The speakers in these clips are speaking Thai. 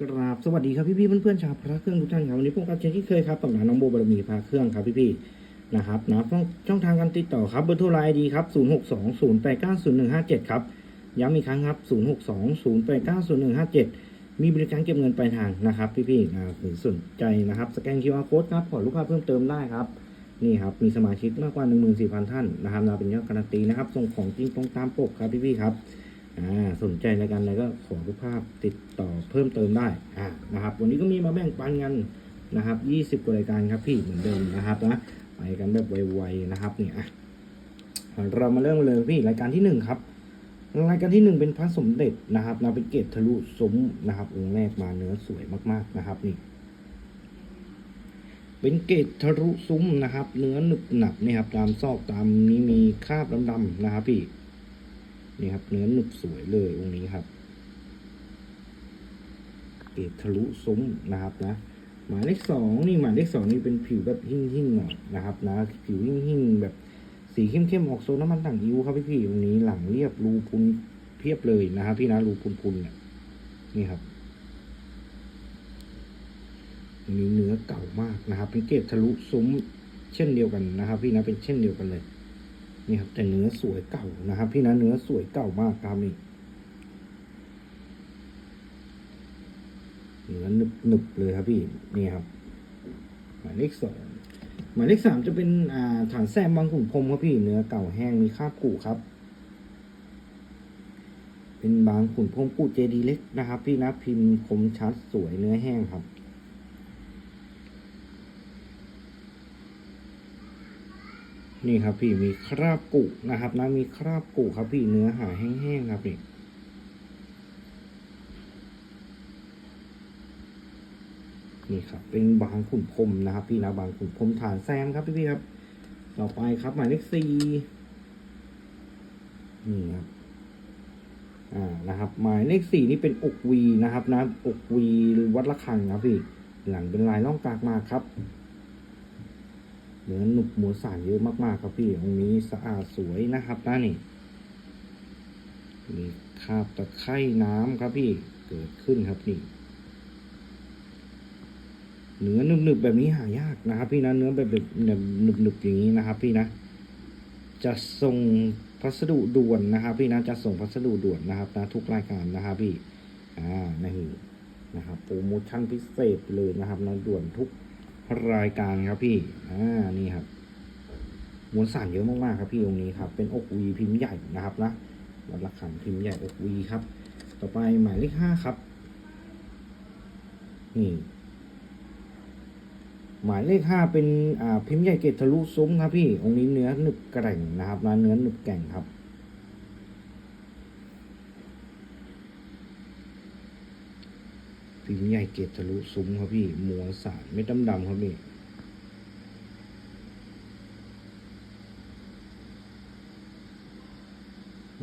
กราบสวัสดีครับพี่พี่ๆเพื่อนๆชาวพระเครื่องทุกท่านครับวันนี้พบกับเช่นที่เคยครับกับน้องโบบารมีพระเครื่องครับพี่พี่นะครับนะช่องทางการติดต่อครับเบอร์โทรไลน์ดีครับ0 6 2 0 8 9 0 1 5 7ครับย้ำอีกครั้งครับ0 6 2 0 8 9 0 1 5 7มีบริการเก็บเงินปลายทางนะครับ พี่พี่นะหรือสนใจนะครับสแกน QR code ครับขอลูกค้าเพิ่มเติมได้ครับนี่ครับมีสมาชิกมากกว่า14,000ท่านนะครับเราเป็นยอดการันตีนะครับส่งของจริงตรงตามปกครับพี่พี่ครับ สนใจรายการอะไรก็ขอรูปภาพติดต่อเพิ่มเติมได้อ่านะครับ วันนี้ก็มีมาแบ่งปันกันนะครับ 20กว่ารายการครับพี่เหมือนเดิมนะครับนะไปกันแบบไวๆนะครับเนี่ยอะเรามาเริ่มกันเลยพี่รายการที่หนึ่งครับรายการที่หนึ่งเป็นพระสมเด็จนะครับนะเป็นเกตทะลุซุ้มนะครับองค์แรกมาเนื้อสวยมากๆนะครับนี่เป็นเกตทะลุซุ้มนะครับ เนื้อหนึบหนับนี่ครับตามซอกตามนี้มีคราบดำๆนะครับพี่ นี่ครับ เนื้อหนึบสวยเลยองค์นี้ครับเกตทะลุซุ้มนะครับนะหมายเลขสองนี่หมายเลขสองนี่เป็นผิวแบบหิ่งหิ่งๆหน่อยนะครับ นะ ผิวหิ่งหิ่งๆแบบสีเข้มเข้มๆออกโซนน้ำมันต่างอิ้วครับพี่พี่ๆองนี้หลังเรียบรูพุนเพียบเลยนะครับพี่นะรูพุนพุนๆเนี่ยนี่ครับมีเนื้อเก่ามากนะครับ เป็นเกตทะลุซุ้มเช่นเดียวกันนะครับ พี่นะเป็นเช่นเดียวกันเลย นี่ครับแต่เนื้อสวยเก่านะครับ พี่นะเนื้อสวยเก่ามากครับนี่เนื้อหนึบหนึบเลยครับพี่นี่ครับหมายเลขสองหมายเลขสามจะเป็นอ่าฐานแซมบางขุนพรมครับพี่เนื้อเก่าแห้งมีคราบกูครับ เป็นบางขุนพรมกูเจดีเล็กนะครับ พี่นะพิมพ์คมชัดสวยเนื้อแห้งครับ นี่ครับพี่มีคราบกุนะครับนะมีคราบกุครับพี่เนื้อหาแห้งๆครับนี่นี่ครับเป็นบางขุนพรมนะครับ พี่นะบางขุนพรมฐานแซมครับพี่พี่ครับ ต่อไปครับหมายเลขสี่นี่ครับอ่านะครับ หมายเลขสี่นี่เป็นอกวีนะครับนะอกวีวัดระฆังครับพี่ หลังเป็นลายล่องกากมาครับ นื้อหนุบหมูสานเยอะมากๆครับพี่องค์นี้สะอาดสวยนะครับนะนี่มีคราบตะไคร่น้ำครับพี่เกิดขึ้นครับนี่เนื้อหนึบๆแบบนี้หายากนะครับ พี่นะเนื้อแบบแบบแบบหนึบๆอย่างนี้นะครับ พี่นะ จะส่งพัสดุด่วนนะครับ พี่นะจะส่งพัสดุด่วนนะครับนะทุกรายการนะครับพี่อ่านี่นะครับโปรโมชั่นพิเศษเลยนะครับนะด่วนทุก รายการครับพี่ อ่า นี่ครับมวลสารเยอะมากๆครับพี่องค์นี้ครับ เป็นอกวีพิมพ์ใหญ่นะครับนะวัดระฆังพิมพ์ใหญ่อกวีครับ ต่อไปหมายเลขห้าครับ นี่ หมายเลขห้าเป็น อ่า พิมพ์ใหญ่เกตทะลุซุ้มครับพี่ องค์นี้เนื้อหนึบแกร่งนะครับนะเนื้อหนึบแกร่งครับ พิมพ์ใหญ่เกตทะลุซุ้มครับพี่มวสารไม่ดำดำครับพี่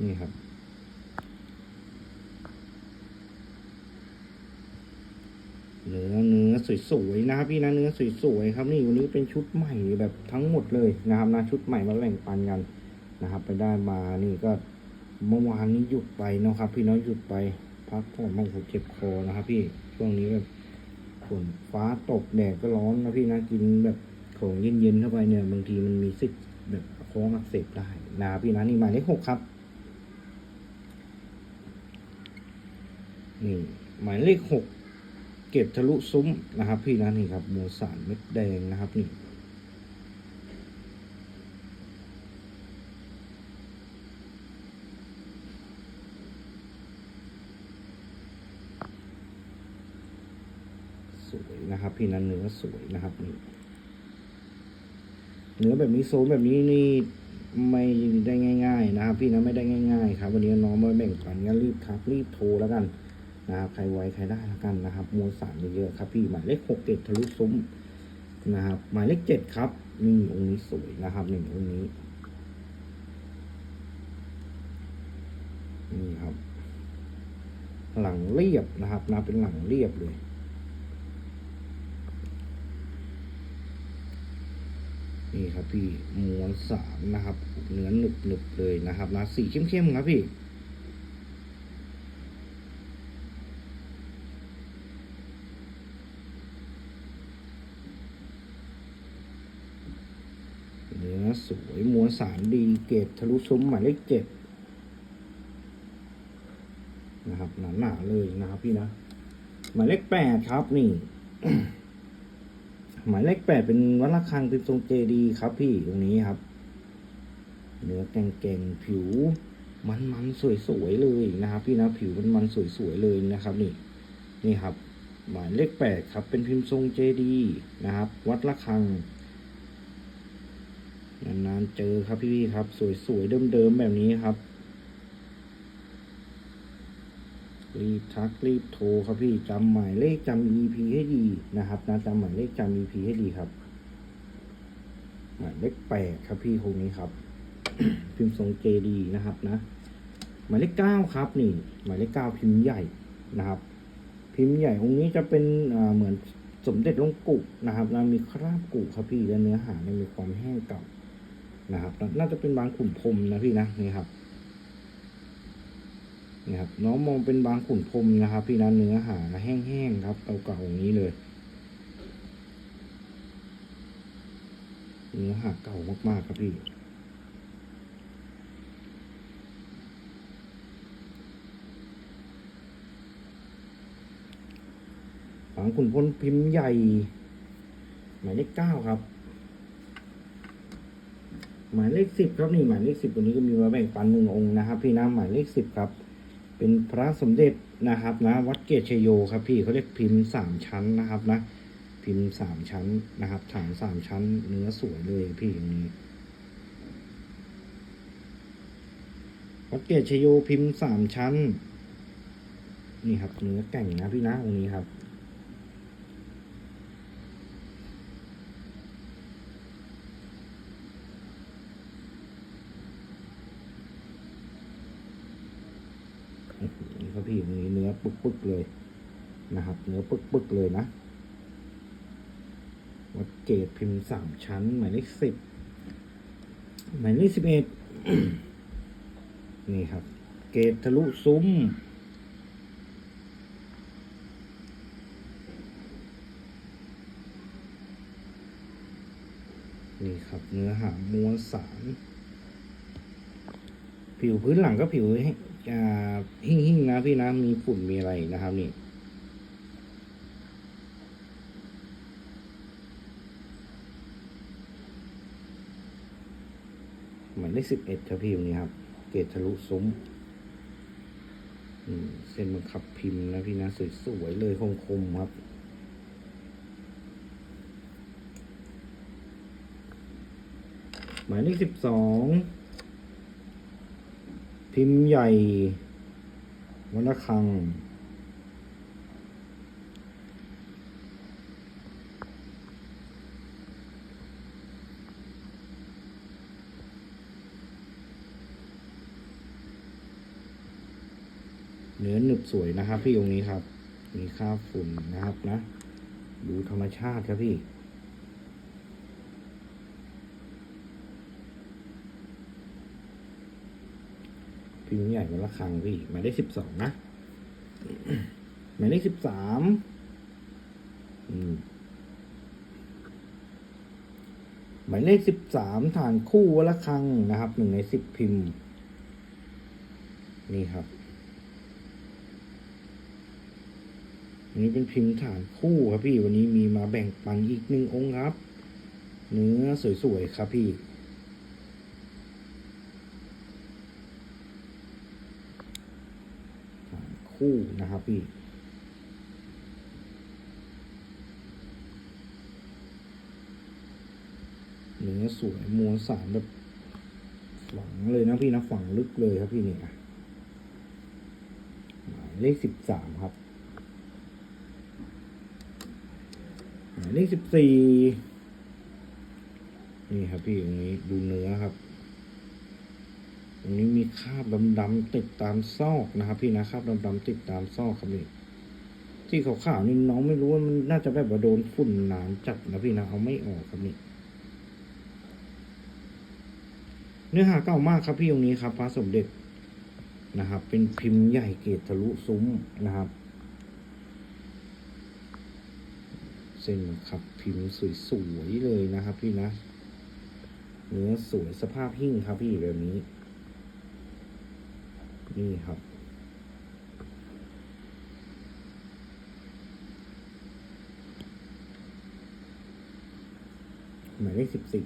นี่ครับ เนื้อเนื้อสวยๆนะครับพี่นะเนื้อสวยๆครับนี่วันนี้เป็นชุดใหม่แบบทั้งหมดเลยนะครับนะชุดใหม่มาแบ่งปันกันนะครับ ไปได้มานี่ก็เมื่อวานนี้หยุดไปนะครับ พี่น้องหยุดไปพักผ่อนบางผมเจ็บคอนะครับพี่ ช่วงนี้แบบฝนฟ้าตกแดดก็ร้อนนะพี่นะกินแบบของเย็นๆเข้าไปเนี่ย บางทีมันมีสิทธิ์แบบคออักเสบได้นะพี่นะนี่หมายเลขหกครับนี่หมายเลขหกเก็บทะลุซุ้มนะครับ พี่นะนี่ครับมสารเม็ดแดงนะครับนี่ สวยนะครับ พี่นะเนื้อสวยนะครับนี่เนื้อแบบนี้โซนแบบนี้นี่ไม่ได้ง่าย ๆ นะครับ พี่นะไม่ได้ง่าย ๆ ครับ วันนี้น้องมาแบ่งปันงั้นรีบทักรีบโทรแล้วกันนะครับใครไวใครได้แล้วกันนะครับมวลสารเยอะๆครับพี่หมายเลขหกเจ็ดทะลุซุ้มนะครับหมายเลขเจ็ดครับนี่องค์นี้สวยนะครับนี่องค์นี้นี่ครับ หลังเรียบนะครับนะเป็นหลังเรียบเลย นี่ครับพี่ม้วนสามนะครับ เนื้อหนึบหนึบเลยนะครับนะสีเข้มเข้มครับพี่เนื้อสวยม้วนสามดีเกตทะลุซุ้มหมายเลขเจ็ดนะครับหนาๆเลยนะครับพี่นะหมายเลขแปดครับนี่ หมายเลขแปดเป็นวัดระฆังเป็นทรงเจดีครับพี่ตรงนี้ครับ เนื้อแกงๆผิว มันๆสวยๆเลยนะครับ พี่นะผิวมันๆสวยๆเลยนะครับ นี่นี่ครับ หมายเลขแปดครับ เป็นพิมพ์ทรงเจดีนะครับ วัดระฆังนานๆเจอครับพี่ๆครับ สวยๆเดิมๆแบบนี้ครับ รีบทักรีบโทรครับพี่จำหมายเลขจำ EP ให้ดีนะครับนะจำหมายเลขจำ EP ให้ดีครับ หมายเลขแปดครับพี่คนนี้ครับ พิมพ์ทรงเจดีนะครับนะ หมายเลขเก้าครับนี่ หมายเลขเก้าพิมพ์ใหญ่นะครับ พิมพ์ใหญ่องค์นี้จะเป็นเหมือนสมเด็จลงกุนะครับแล้วมีคราบกุครับพี่และเนื้อหาเนี่ยมีความแห้งเก่านะครับน่าจะเป็นบางขุนพรมนะพี่นะนี่ครับ นี่ครับน้องมองเป็นบางขุนพรมนะครับ พี่นะเนื้อหาแห้งๆครับเก่าๆอย่างนี้เลย เนื้อหาเก่ามากๆครับพี่บางขุนพลพิมพ์ใหญ่ หมายเลขเก้าครับ หมายเลขสิบครับนี่หมายเลขสิบวันนี้ก็มีมาแบ่งปันหนึ่งองค์นะครับ พี่นะหมายเลขสิบครับ เป็นพระสมเด็จนะครับนะวัดเกตชโยครับพี่เขาเรียกพิมพ์สามชั้นนะครับนะพิมพ์สามชั้นนะครับฐานสามชั้น เนื้อสวยเลยพี่อย่างนี้วัดเกตชโยพิมพ์สามชั้น นี่ครับเนื้อแก่งนะพี่นะตรงนี้ครับ พี่มีเนื้อปึกๆเลยนะครับ เนื้อปึกๆเลยนะ วัดเกตพิมพ์สามชั้น หมายเลขสิบหมายเลขสิบเอ็ดนี่ครับ เกตทะลุซุ้มนี่ครับเนื้อหามวลสาร ผิวพื้นหลังก็ผิว ห้อ่าหิ่งนะพี่นะมีฝุ่นมีอะไรนะครับนี่หมายเลขสิบเอ็ดครับพี่ตรงนี้ครับ เกตทะลุซุ้มเส้นบังคับพิมพ์นะพี่นะสวยๆเลยคมๆครับหมายเลขสิบสอง พิมพ์ใหญ่วัฒคัง เนื้อหนึบสวยนะครับ พี่องค์นี้ครับ มีค่าฝุ่นนะครับนะ ดูธรรมชาติครับพี่ พิมพ์ใหญ่วันละครั้งพี่หมายเลขสิบสองนะหมายเลขสิบสามหมายเลขสิบสามฐานคู่วละครั้งนะครับหนึ่งในสิบพิมพ์ นี่ครับอันนี้เป็นพิมพ์ฐานคู่ครับพี่วันนี้มีมาแบ่งปันอีกหนึ่งองค์ครับ เนื้อสวยๆครับพี่ ฐาน คู่นะครับพี่เนื้อสวยมวลสารแบบฝังเลยนะพี่นะฝังลึกเลยครับพี่เนี่ยหมายเลขสิบสามครับหมายเลขสิบสี่นี่ครับพี่ตรงนี้ดูเนื้อครับ ตรงนี้มีคราบดำๆติดตามซอกนะครับพี่นะคราบดำๆติดตามซอกครับนี่ที่ขาวๆนี่น้องไม่รู้ว่ามันน่าจะแบบว่าโดนฝุ่นหนามจับนะพี่นะเอาไม่ออกครับนี่เนื้อหาเก่ามากครับพี่ตรงนี้ครับพระสมเด็จนะครับ เป็นพิมพ์ใหญ่เกตทะลุซุ้มนะครับเส้นครับพิมพ์สวยๆเลยนะครับ พี่นะ เนื้อสวยสภาพหิ้งครับพี่แบบนี้ นี่ครับ หมายเลขสิบสี่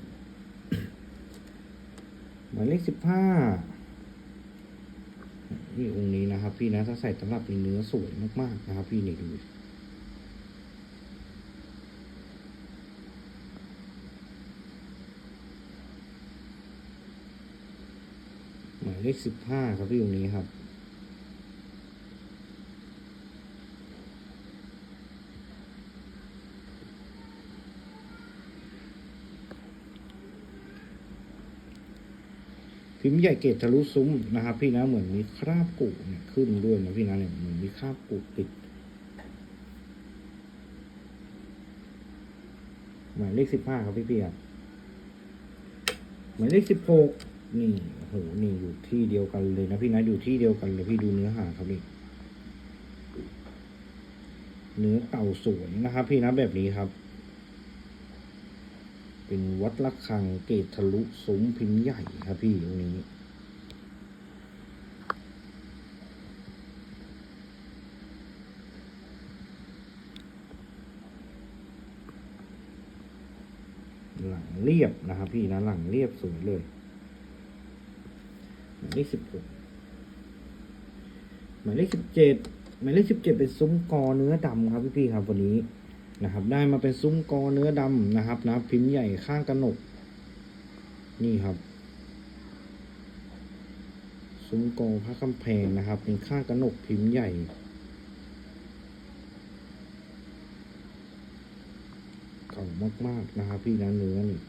หมายเลขสิบห้านี่องค์นี้นะครับ พี่นะถ้าใส่ตำรับเป็นเนื้อสวยมากๆนะครับ พี่นี่ดูมาย เลขสิบห้าครับพี่องค์นี้ครับ พิมพ์ใหญ่เกตทะลุซุ้มนะครับ พี่นะเหมือนมีคราบกุเนี่ยขึ้นด้วยนะพี่นะเนี่ยเหมือนมีคราบกุติดหมายเลขสิบห้าครับพี่พี่ครับหมายเลขสิบหก นี่โอ้โหนี่อยู่ที่เดียวกันเลยนะพี่นะอยู่ที่เดียวกันเลยพี่ดูเนื้อหาครับนี่เนื้อเต่าสวยนะครับ พี่นะแบบนี้ครับ เป็นวัดละคังเกตทะลุซุ้มพิมพ์ใหญ่ครับพี่ตรงนี้หลังเรียบนะครับพี่นะหลังเรียบสวยเลย เลขสิบหกหมายเลขสิบเจ็ดหมายเลขสิบเจ็ดเป็นซุ้มกอเนื้อดำครับพี่ๆครับวันนี้นะครับ ได้มาเป็นซุ้มกอเนื้อดำนะครับนะพิมพ์ใหญ่ข้างกระหนก นี่ครับ ซุ้มกอพระคำแพงนะครับ เป็นข้างกระหนกพิมพ์ใหญ่เก่ามากๆนะครับพี่นะเนื้อนี่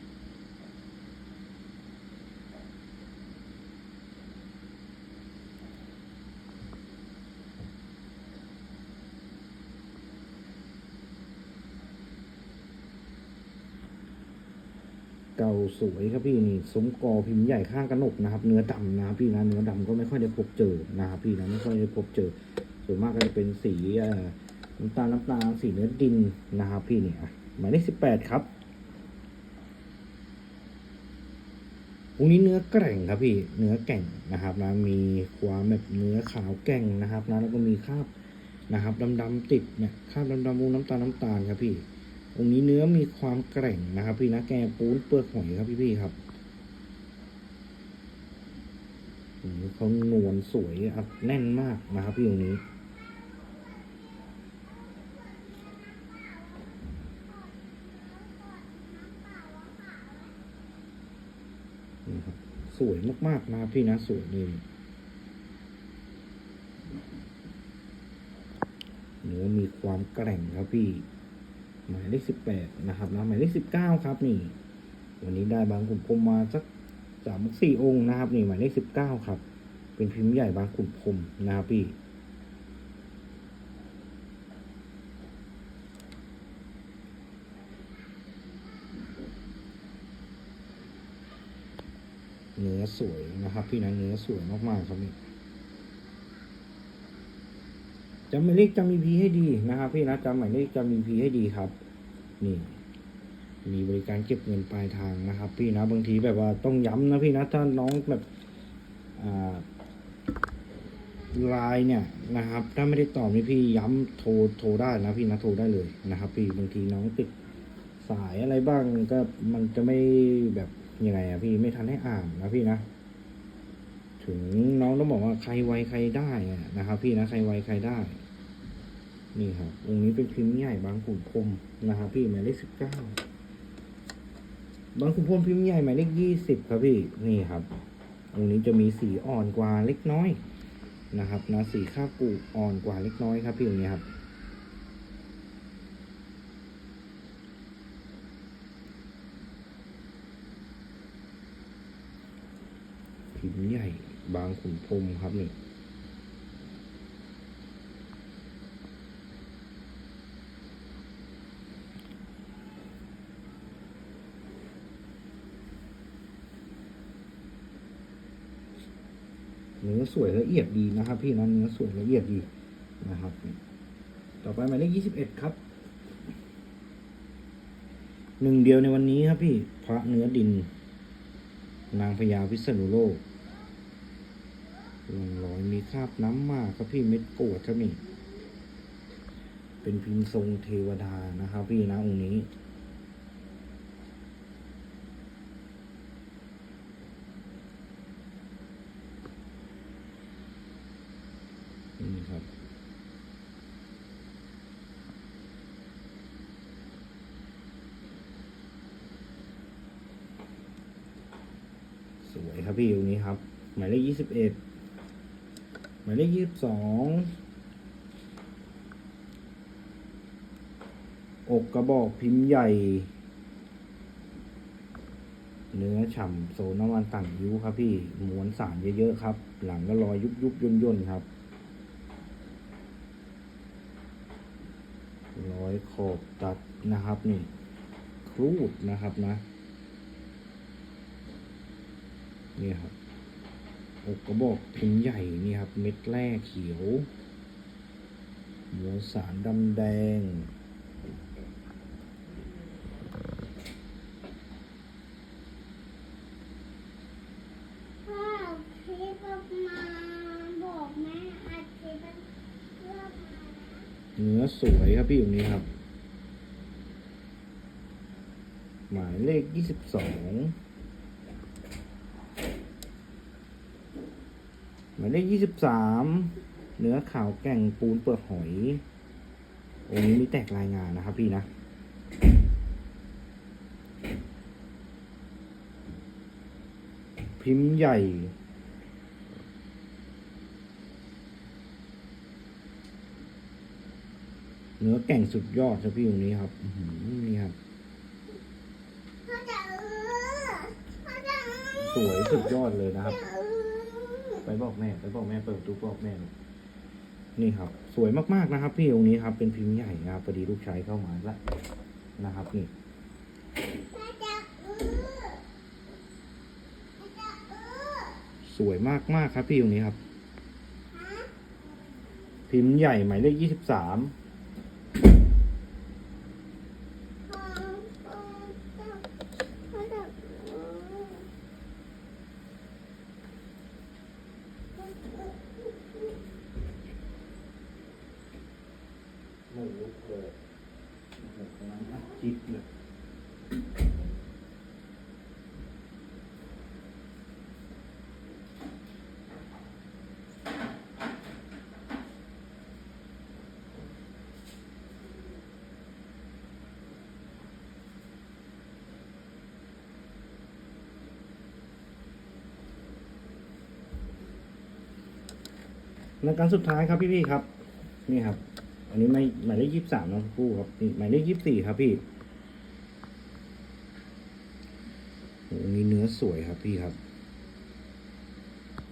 เก่าสวยครับพี่นี่สมกอพิมพ์ใหญ่ข้างกระหนกนะครับ เนื้อดำนะพี่นะเนื้อดำก็ไม่ค่อยได้พบเจอนะครับพี่นะไม่ค่อยได้พบเจอ ส่วนมากก็จะเป็นสีน้ำตาลน้ำตาลสีเนื้อดินนะครับพี่เนี่ยหมายเลขสิบแปดครับองค์นี้เนื้อแกร่งครับพี่เนื้อแก่งนะครับนะมีความแบบเนื้อขาวแก่งนะครับนะแล้วก็มีคราบนะครับดำๆติดเนี่ยคราบดำๆมูน้ำตาลน้ำตาลครับพี่ องค์นี้เนื้อมีความแกร่งนะครับ พี่นะแกปูนเปลือกหอยครับพี่พี่ๆครับอืมเขานวลสวยอัดแน่นมากนะครับพี่องค์นี้นะครับสวยมากๆนะพี่นะสวยเลยเนื้อมีความแกร่งครับพี่ หมายเลขสิบแปดนะครับนะหมายเลขสิบเก้าครับนี่ วันนี้ได้บางขุนพรมมาสักสามสี่องค์นะครับ นี่หมายเลขสิบเก้าครับ เป็นพิมพ์ใหญ่บางขุนพรมนะครับพี่เนื้อสวยนะครับ พี่นะเนื้อสวยมากๆครับนี่ จำหมายเลขจำ EP ให้ดีนะครับ พี่นะจำหมายเลขจำ EP ให้ดีครับ นี่ มีบริการเก็บเงินปลายทางนะครับ พี่นะบางทีแบบว่าต้องย้ำนะพี่นะถ้าน้องแบบอ่าไลน์เนี่ยนะครับ ถ้าไม่ได้ตอบนี่พี่ย้ำโทรโทรได้นะพี่นะโทรได้เลยนะครับ พี่บางทีน้องติดสายอะไรบ้างก็มันจะไม่แบบยังไงอะพี่ไม่ทันให้อ่านนะพี่นะถึงน้องต้องบอกว่าใครไวใครได้นะครับ พี่นะใครไวใครได้ นี่ครับองค์นี้เป็นพิมพ์ใหญ่บางขุนพรมนะครับพี่หมายเลขสิบเก้าบางขุนพรมพิมพ์ใหญ่หมายเลขยี่สิบครับพี่นี่ครับองค์นี้จะมีสีอ่อนกว่าเล็กน้อยนะครับนะสีข้าวปูอ่อนกว่าเล็กน้อยครับพี่องค์นี้ครับพิมพ์ใหญ่บางขุนพรมครับนี่ สวยละเอียดดีนะครับ พี่นะเนื้อสวยละเอียดดีนะครับ ต่อไปหมายเลขยี่สิบเอ็ดครับหนึ่งเดียวในวันนี้ครับพี่พระเนื้อดิน นางพญาพิษณุโลกลงรอยมีคราบน้ำมากครับพี่เม็ดโกรธครับนี่เป็นพิมพ์ทรงเทวดานะครับพี่นะองค์นี้ครับ สวยครับพี่องค์นี้ครับ หมา ยี่สิบเอ็ดหมายเลขยี่สิบสองอกกระบอกพิมพ์ใหญ่ เนื้อฉ่ำโซน้ำมันต่างยิ้วครับพี่ม้วนสารเยอะๆครับ หลังก็รอยยุบยุบย่นย่นครับร้อยขอบตัดนะครับนี่ครูดนะครับนะ นี่ครับ อกกระบอกพิมพ์ใหญ่นี่ครับ เม็ดแรกเขียวม้วสารดำแดงพ่อคลิปอกมาบอกแม่อาทิตย์มันเพื่อมานะเนื้อสวยครับพี่ตรงนี้ครับ หมายเลขยี่สิบสอง มายเลขยี่สิบสามเนื้อขาวแก่งปูนเปลือกหอยองค์นี้มีแตกรายงานนะครับพี่นะพิมพ์ใหญ่ เนื้อแก่งสุดยอดครับพี่ตรงนี้ครับอื้อหือนี่ครับพ่อจะเออพ่อจะเออสวยสุดยอดเลยนะครับจะเออ ไปบอกแม่ ไปบอกแม่เปิดประตูบอกแม่ลูกนี่ครับ สวยมากๆนะครับ พี่องค์นี้ครับ เป็นพิมพ์ใหญ่นะครับพอดีลูกชายเข้ามาแล้วนะครับนี่พ่อจะเออพ่อจะเออสวยมากๆครับพี่องค์นี้ครับฮะพิมพ์ใหญ่หมายเลขยี่สิบสาม พ่อพ่อจะพ่อจะเออ ไม่ลุกเลยกำลังอัดคลิปเลย รายการสุดท้ายครับพี่ๆครับ นี่ครับ อันนี้ไม่หมายเลขยี่สิบสามน้องผู้ครับนี่หมายเลขยี่สิบสี่ครับพี่โอ้มีเนื้อสวยครับพี่ครับ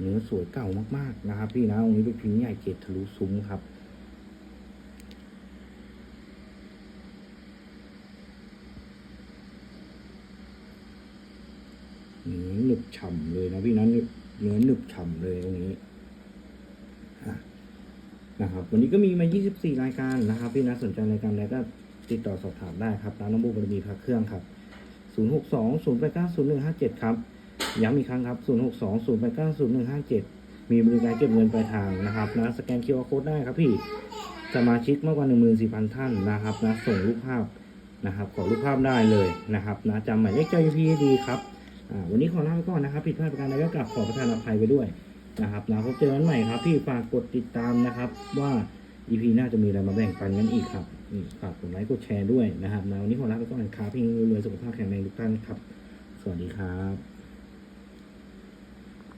เนื้อสวยเก่ามากๆนะครับ พี่นะองค์นี้เป็นพิมพ์ใหญ่เกตทะลุซุ้มครับเนื้อหนึบฉ่ำเลยนะพี่นะเนื้อเนื้อหนึบฉ่ำเลยตรงนี้ นะครับ วันนี้ก็มีมา 24 รายการนะครับ พี่นะสนใจรายการใดก็ติดต่อสอบถามได้ครับร้านน้ำบูบารมีพระเครื่องครับ 062 089 0157 ครับ ย้ำอีกครั้งครับ 062 089 0157 มีบริการเก็บเงินปลายทางนะครับนะสแกน QR Code ได้ครับพี่สมาชิกมากกว่า 14,000 ท่านนะครับนะส่งรูปภาพนะครับขอรูปภาพได้เลยนะครับนะจำหมายเลขเจ้าพีดีครับวันนี้ขอลาไปก่อนนะครับ ผิดพลาดประการใดก็กลับขอประทานอภัยไปด้วย นะครับนะพบเจอกันใหม่ครับพี่ฝากกดติดตามนะครับ ว่า EP หน้าจะมีอะไรมาแบ่งปันกันอีกครับนี่ฝากกดไลค์กดแชร์ด้วยนะครับนะวันนี้ขอลาไปก่อนครับพี่รวยสุขภาพแข็งแรงทุกท่านครับ สวัสดีครับ